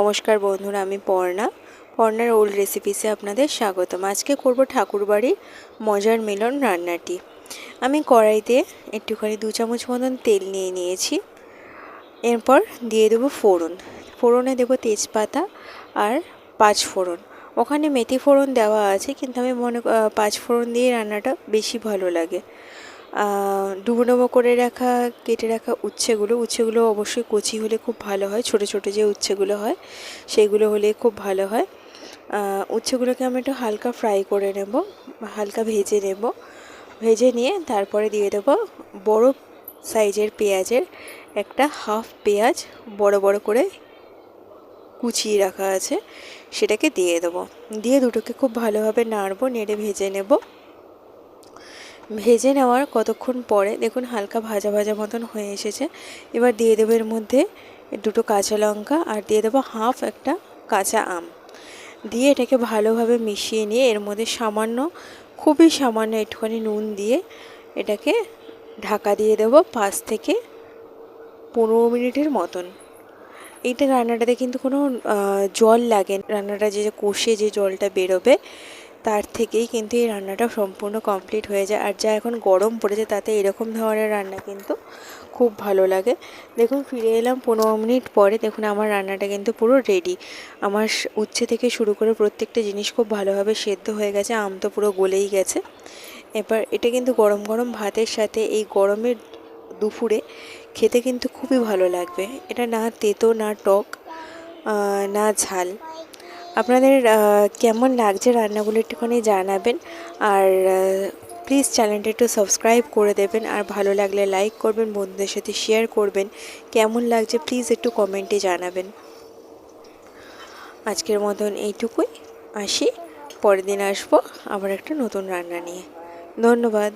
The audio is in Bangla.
নমস্কার বন্ধুরা, আমি পর্ণা। পর্ণার ওল্ড রেসিপিসে আপনাদের স্বাগতম। আজকে করব ঠাকুরবাড়ির মজার মিলন রান্নাটি। আমি কড়াইতে একটুখানি দু চামচ মতন তেল নিয়ে নিয়েছি। এরপর দিয়ে দেবো ফোড়ন। ফোড়নে দেবো তেজপাতা আর পাঁচ ফোড়ন। ওখানে মেথি ফোড়ন দেওয়া আছে, কিন্তু আমি মনে পাঁচ ফোড়ন দিয়ে রান্নাটা বেশি ভালো লাগে। ডুবো করে রাখা, কেটে রাখা উচ্ছেগুলো উচ্ছেগুলো অবশ্যই কচি হলে খুব ভালো হয়, ছোটো ছোটো যে উচ্ছেগুলো হয় সেইগুলো হলে খুব ভালো হয়। উচ্ছেগুলোকে আমি একটু হালকা ফ্রাই করে নেব, হালকা ভেজে নেব। ভেজে নিয়ে তারপরে দিয়ে দেবো বড় সাইজের পেঁয়াজের একটা হাফ পেঁয়াজ বড় বড় করে কুচিয়ে রাখা আছে, সেটাকে দিয়ে দেবো। দিয়ে দুটোকে খুব ভালোভাবে নাড়বো, নেড়ে ভেজে নেব। ভেজে নেওয়ার কতক্ষণ পরে দেখুন হালকা ভাজা ভাজা মতন হয়ে এসেছে। এবার দিয়ে দেবো এর মধ্যে দুটো কাঁচা লঙ্কা আর দিয়ে দেবো হাফ একটা কাঁচা আম। দিয়ে এটাকে ভালোভাবে মিশিয়ে নিয়ে এর মধ্যে সামান্য, খুবই সামান্য একটুখানি নুন দিয়ে এটাকে ঢাকা দিয়ে দেবো পাঁচ থেকে পনেরো মিনিটের মতন। এইটা রান্নাটাতে কিন্তু কোনো জল লাগে রান্নাটা যে কষে যে জলটা বেরোবে তার থেকেই কিন্তু এই রান্নাটা সম্পূর্ণ কমপ্লিট হয়ে যায়। আর যা এখন গরম পড়েছে, তাতে এরকম ধরনের রান্না কিন্তু খুব ভালো লাগে। দেখুন, ফিরে এলাম পনেরো মিনিট পরে। দেখুন, আমার রান্নাটা কিন্তু পুরো রেডি আমার উচ্ছে থেকে শুরু করে প্রত্যেকটা জিনিস খুব ভালোভাবে সেদ্ধ হয়ে গেছে, আম তো পুরো গলেই গেছে। এবার এটা কিন্তু গরম গরম ভাতের সাথে এই গরমের দুপুরে খেতে কিন্তু খুবই ভালো লাগবে। এটা না তেতো, না টক না ঝাল। আপনাদের কেমন লাগছে রান্নাগুলো একটুখানি জানাবেন। আর প্লিজ চ্যানেলটা একটু সাবস্ক্রাইব করে দেবেন। আর ভালো লাগলে লাইক করবেন, বন্ধুদের সাথে শেয়ার করবেন। কেমন লাগছে প্লিজ একটু কমেন্টে জানাবেন। আজকের মতন এইটুকুই। আসি, পরের দিন আসব আবার একটা নতুন রান্না নিয়ে। ধন্যবাদ।